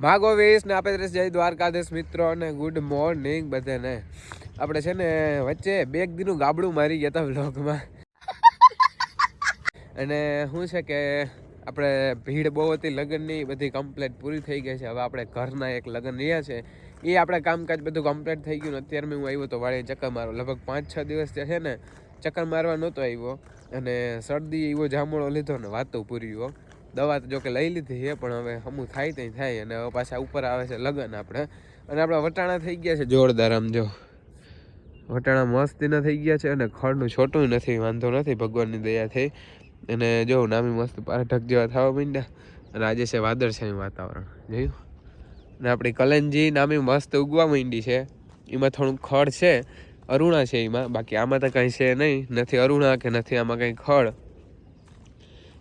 માગો વેશ ને આપે ત્રીસ. જય દ્વારકાધીશ મિત્રો અને ગુડ મોર્નિંગ બધાને. આપણે છે ને વચ્ચે બે દીનું ગાબડું મારી ગયા હતા વ્લોગમાં. અને શું છે કે આપણે ભીડ બહુ હતી, લગ્નની બધી કમ્પ્લેટ પૂરી થઈ ગઈ છે. હવે આપણે ઘરના એક લગ્ન રહ્યા છે. એ આપણે કામકાજ બધું કમ્પ્લીટ થઈ ગયું અત્યારે હું આવ્યો તો વાળી ચક્કર મારો લગભગ પાંચ છ દિવસ છે ને ચક્કર મારવા નહોતો આવ્યો. અને શરદી એવો જામણો લીધો ને વાતો પૂરી હો. દવા તો જોકે લઈ લીધી છે, પણ હવે હમું થાય ત્યાં થાય અને પાછા ઉપર આવે છે લગ્ન આપણે. અને આપણા વટાણા થઈ ગયા છે જોરદાર આમ જો. વટાણા મસ્તીના થઈ ગયા છે અને ખડનું છોટું નથી, વાંધો નથી, ભગવાનની દયાથી અને જો, નામી મસ્ત પારઠક જેવા થવા માંડ્યા. અને આજે છે વાદળછાયું વાતાવરણ, જોયું? અને આપણી કલંજી નામી મસ્ત ઉગવા માંડી છે. એમાં થોડુંક ખડ છે, અરુણા છે એમાં. બાકી આમાં તો કાંઈ છે નહીં. નથી અરુણા કે નથી, આમાં કંઈ ખડ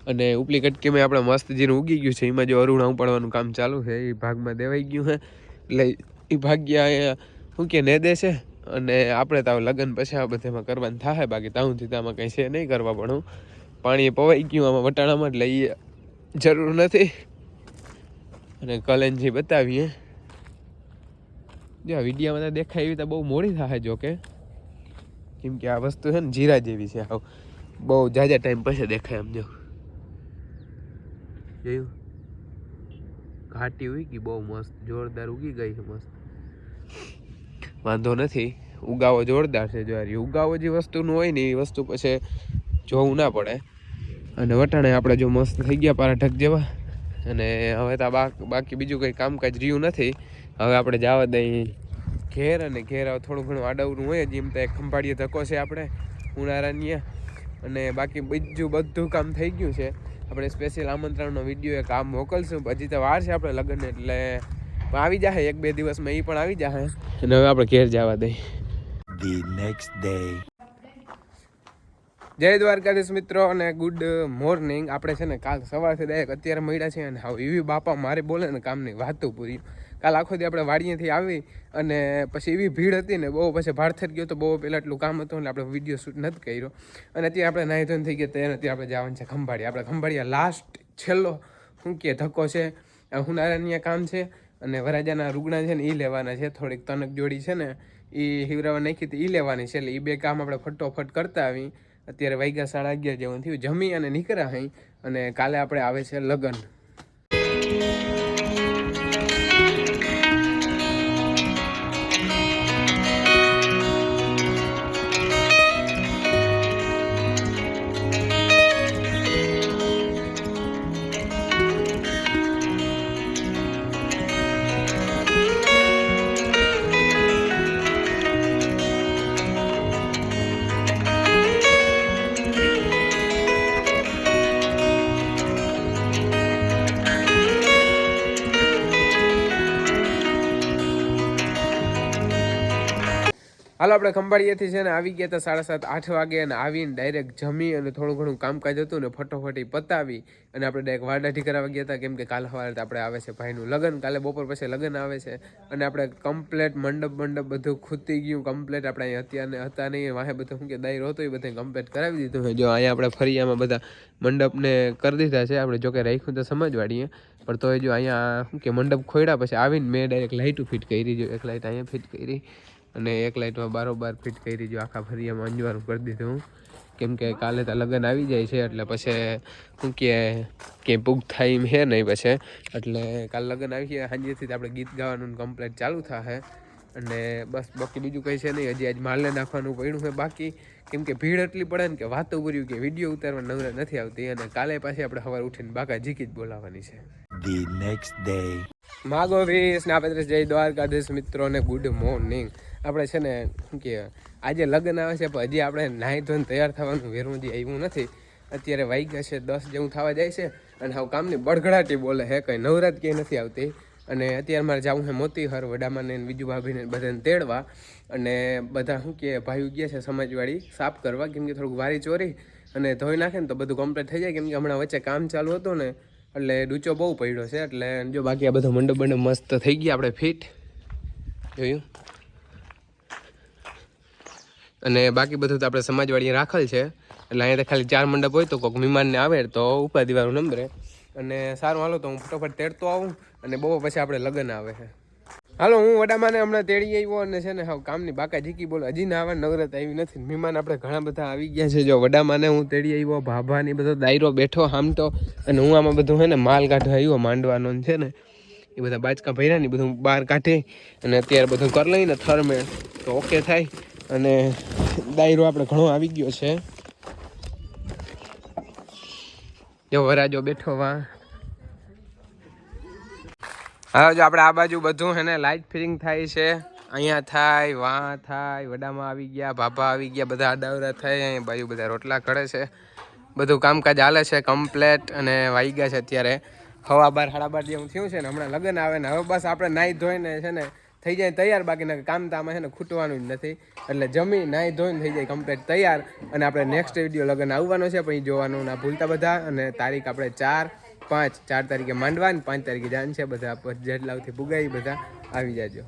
અને ઉપલી કટકીમાં આપણે મસ્ત જીરું ઉગી ગયું છે. એમાં જો અરુણા ઉપાડવાનું કામ ચાલુ છે, એ ભાગમાં દેવાઈ ગયું છે. એટલે એ ભાગ્યા શું કે, ને દે છે અને આપણે તો હવે લગ્ન પછી આ બધામાં કરવાનું થાય બાકી તાઉનથી તો આમાં કંઈ છે નહીં કરવા પણ પાણી પવાઈ ગયું આમાં વટાણામાં, એટલે એ જરૂર નથી. અને કલેનજી બતાવીએ. જો વિડીયામાં તો દેખાય એવી તો બહુ મોડી થાય જોકે. કેમ કે આ વસ્તુ છે ને જીરા જેવી છે આવ. બહુ જાજા ટાઈમ પછી દેખાય આમ જો. જોયું? ઘાટી ઉગી, બહુ મસ્ત, જોરદાર ઉગી ગઈ છે મસ્ત. વાંધો નથી. ઉગાવો જોરદાર છે જ્વારી ઉગાવો જે વસ્તુનું હોય ને, એ વસ્તુ પછી જોવું ના પડે. અને વટાણે આપણે જો મસ્ત થઈ ગયા પારાઠક જેવા. અને હવે તો બાકી બીજું કંઈ કામકાજ રહ્યું નથી. હવે આપણે જવા દઈ ઘેર અને ઘેર હવે થોડું ઘણું આડવનું હોય જેમ તો એક ખંભાળીએ ધક્કો છે આપણે, ઉનાળાની અને બાકી બીજું બધું કામ થઈ ગયું છે. આપણે સ્પેશિયલ આમંત્રણનો વીડિયો એક આમ મોકલશું. હજી તો વાર છે આપણે લગ્ન એટલે પણ આવી જાય એક બે દિવસમાં એ પણ આવી જાય અને હવે આપણે ઘેર જવા દઈ. ધી નેક્સ્ટ ડે જય દ્વારકાધીશ મિત્રો અને ગુડ મોર્નિંગ આપણે છે ને કાલ સવારથી ડાયરેક્ટ અત્યારે મળ્યા છે અને હવે એવી બાપા મારે બોલે ને કામની વાતો પૂરી. કાલ આખો દી આપણે વાડીએથી આવી અને પછી એવી ભીડ હતી ને બહુ પછી ભાડથર ગયો તો બહુ પહેલાં એટલું કામ હતું એટલે આપણે વીડિયો શૂટ નથી કર્યો. અને અત્યારે આપણે નાહી ધોઈને થઈ ગયા ત્યાં અત્યારે આપણે જવાનું છે ખંભાળિયા. આપણે ખંભાળિયા લાસ્ટ છેલ્લો, શું કે, ધક્કો છે. હુનારાની કામ છે અને વરાજાના રૂગણા છે ને એ લેવાના છે. થોડીક તનક જોડી છે ને એ હિવરાવા નાખી હતી એ લેવાની છે. એટલે એ બે કામ આપણે ફટોફટ કરતા આવી. અત્યારે વાગ્યા સાડા અગિયાર જેવું થયું. જમી અને નીકળ્યા અહીં અને કાલે આપણે આવે છે લગ્ન. હાલો, આપણે ખંભાળીએથી છે ને આવી ગયા હતા સાડા સાત, આઠ વાગે અને આવીને ડાયરેક્ટ જમી અને થોડું ઘણું કામકાજ હતું ને ફટોફટી પતાવી અને આપણે ડાયરેક્ટ વાડાઠી કરાવવા ગયા હતા. કેમ કે કાલ સવારે આપણે આવે છે ભાઈનું લગ્ન, કાલે બપોર પછી લગ્ન આવે છે અને આપણે કમ્પ્લેટ મંડપ મંડપ બધું ખૂતી ગયું. કમ્પ્લેટ આપણે અહીં અત્યારે હતા નહીં વાહે બધું શું કે દાયરો હતો એ બધા કમ્પ્લેટ કરાવી દીધું. છે જો અહીંયા આપણે ફરિયામાં બધા મંડપને કરી દીધા છે. આપણે જોકે રાખ્યું તો સમજવાડીએ, પણ તોય જો અહીંયા શું કે મંડપ ખોયડા પછી આવીને મેં ડાયરેક્ટ લાઇટું ફિટ કરી, જો એક લાઇટ અહીંયા ફિટ કરી. અને એક લાઇટમાં બારોબાર ફિટ કરી જો આખા ફરિયામાં અંજવાનું કરી દીધું કેમ કે કાલે તો લગ્ન આવી જાય છે એટલે પછી શું કહે કે પૂગ થાય એમ હે નહીં પછી. એટલે કાલે લગ્ન આવી ગયા સાંજેથી આપણે ગીત ગાવાનું કમ્પ્લેટ ચાલુ થશે અને બસ બાકી બીજું કંઈ છે નહીં હજી આજ માલને નાખવાનું પડ્યું છે બાકી. કેમ કે ભીડ એટલી પડે ને કે વાતો પૂર્યું કે વીડિયો ઉતારવા નવરે નથી આવતી. અને કાલે પાછી આપણે સવારે ઉઠીને બાકા જીકી જ બોલાવવાની છે. ધી નેક્સ્ટ ડે માગો વીસ ને જય દ્વારકાધીશ મિત્રોને ગુડ મોર્નિંગ આપણે છે ને, શું કે આજે લગ્ન આવે છે, પણ હજી આપણે નાહી ધોઈને તૈયાર થવાનું વેરું જે આવ્યું નથી. અત્યારે વાગ્યા છે દસ જેવું થવા જાય છે, અને હવે કામની બળઘડાટી બોલે હે, કંઈ નવરાત ક્યાંય નથી આવતી. અને અત્યારે મારે જવું છે મોતીહર વડામાને બીજું ભાભીને બધાને તેડવા. અને બધા શું કે ભાઈ ગયા છે સમાજવાળી, સાફ કરવા, કેમ કે થોડુંક વારી ચોરી અને ધોઈ નાખે ને તો બધું કમ્પ્લીટ થઈ જાય, કેમ કે હમણાં વચ્ચે કામ ચાલુ હતું ને, એટલે ડૂચો બહુ પડ્યો છે, એટલે જો બાકી આ બધો મંડપ મંડપ મસ્ત થઈ ગયા, આપણે ફિટ જોયું? અને બાકી બધું તો આપણે સમાજવાડી રાખેલ છે. એટલે અહીંયા ખાલી ચાર મંડપ હોય તો કોઈક મહેમાનને આવે તો ઉપાધિવાળું નંબરે અને સારું, હાલો તો હું ફટોફટ તેડતો આવું અને બહુ પછી આપણે લગ્ન આવે છે. હાલો, હું વડામાને હમણાં તેડી આવ્યો અને છે ને હાવ કામની બાકા જીકી બોલો, હજી ના આવે, નવરત આવી નથી. મહેમાન આપણે ઘણા બધા આવી ગયા છે. જો વડામાને હું તેડી આવ્યો, ભાભાની બધો દાયરો બેઠો હામતો અને હું આમાં બધું છે ને માલ કાઢવા આવ્યો, માંડવાનો છે ને, એ બધા બાચકા ભર્યા ને બધું બહાર કાઢે અને અત્યારે બધું કરી લઈને થરમે તો ઓકે થાય. અને દાયરો આપણે ઘણો આવી ગયો છે. જો વરાજો બેઠો વા. હવે જો આપણે આ બાજુ બધું હે ને લાઇટ ફિટિંગ થાય છે. અહીંયા થાય, વાં થાય, વડામાં આવી ગયા, ભાભા આવી ગયા, બધા આડાવરા થાય અહીંયા બાજુ બધા રોટલા કરે છે. બધું કામકાજ હાલે છે કમ્પ્લેટ અને વાઈ ગયા છે અત્યારે. હવા બાર, સાડા બાર જેવું થયું છે ને હમણાં લગ્ન આવે ને હવે બસ આપણે નાહી ધોઈને છે ને થઈ જાય તૈયાર. બાકીના કામ તો આમાં છે ને ખૂટવાનું જ નથી. એટલે જમી નાહી ધોઈને થઈ જાય કમ્પ્લીટ તૈયાર. અને આપણે નેક્સ્ટ વીડિયો લગ્ન આવવાનો છે, પછી જોવાનું ના ભૂલતા બધા. અને તારીખ આપણે ચાર, પાંચ, ચાર તારીખે માંડવા ને પાંચ તારીખે જાન છે. બધા જેટલાથી ભૂગાઈ બધા આવી જાજો.